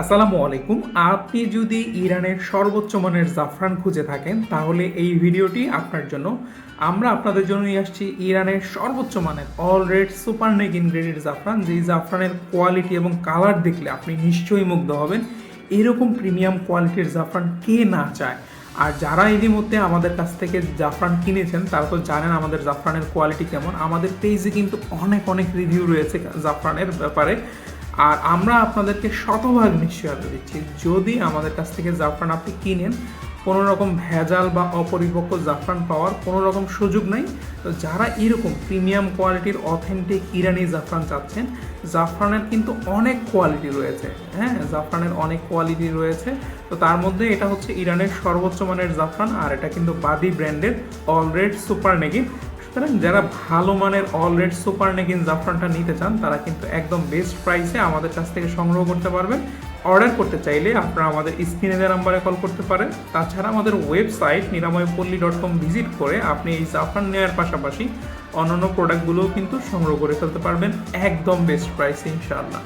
আসসালামু আলাইকুম। আপনি যদি ইরানের সর্বোচ্চ মানের জাফরান খুঁজে থাকেন, তাহলে এই ভিডিওটি আপনার জন্য। আমরা আপনাদের জন্য নিয়ে আসছি ইরানের সর্বোচ্চ মানের অল রেড সুপার নেক ইনগ্রেডেড জাফরান। যেই জাফরানের কোয়ালিটি এবং কালার দেখলে আপনি নিশ্চয়ই মুগ্ধ হবেন। এরকম প্রিমিয়াম কোয়ালিটির জাফরান কে না চায়? আর যারা ইতিমধ্যে আমাদের কাছ থেকে জাফরান কিনেছেন, তারা তো জানেন আমাদের জাফরানের কোয়ালিটি কেমন। আমাদের পেজে কিন্তু অনেক অনেক রিভিউ রয়েছে জাফরানের ব্যাপারে। আর আমরা আপনাদেরকে শতভাগ নিশ্চয়তা দিচ্ছি। যদি আমাদের কাছ থেকে জাফরান আপনি কিনেন কোনো রকম ভেজাল বা অপরিপক্ক জাফরান পাওয়ার কোনো রকম সুযোগ নাই। তো যারা এরকম প্রিমিয়াম কোয়ালিটির অথেন্টিক ইরানি জাফরান চাচ্ছেন, জাফরানের কিন্তু অনেক কোয়ালিটি রয়েছে হ্যাঁ? জাফরানের অনেক কোয়ালিটি রয়েছে। তো তার মধ্যে এটা হচ্ছে ইরানের সর্বোচ্চ মানের জাফরান, আর এটা কিন্তু বাদি ব্র্যান্ডের অলরেড সুপার নেগিভ সুতরাং যারা ভালো মানের অলরেড সুপার নেগিন জাফরানটা নিতে চান, তারা কিন্তু একদম বেস্ট প্রাইসে আমাদের কাছ থেকে সংগ্রহ করতে পারবেন। অর্ডার করতে চাইলে আপনারা আমাদের স্ক্রিনে দেওয়া নাম্বারে কল করতে পারেন। তাছাড়া আমাদের website Niramoypolli dot com visit করে আপনি এই জাফরান নেওয়ার পাশাপাশি অন্যান্য প্রোডাক্টগুলোও কিন্তু সংগ্রহ করে ফেলতে পারবেন। একদম বেস্ট প্রাইসে ইনশাআল্লাহ।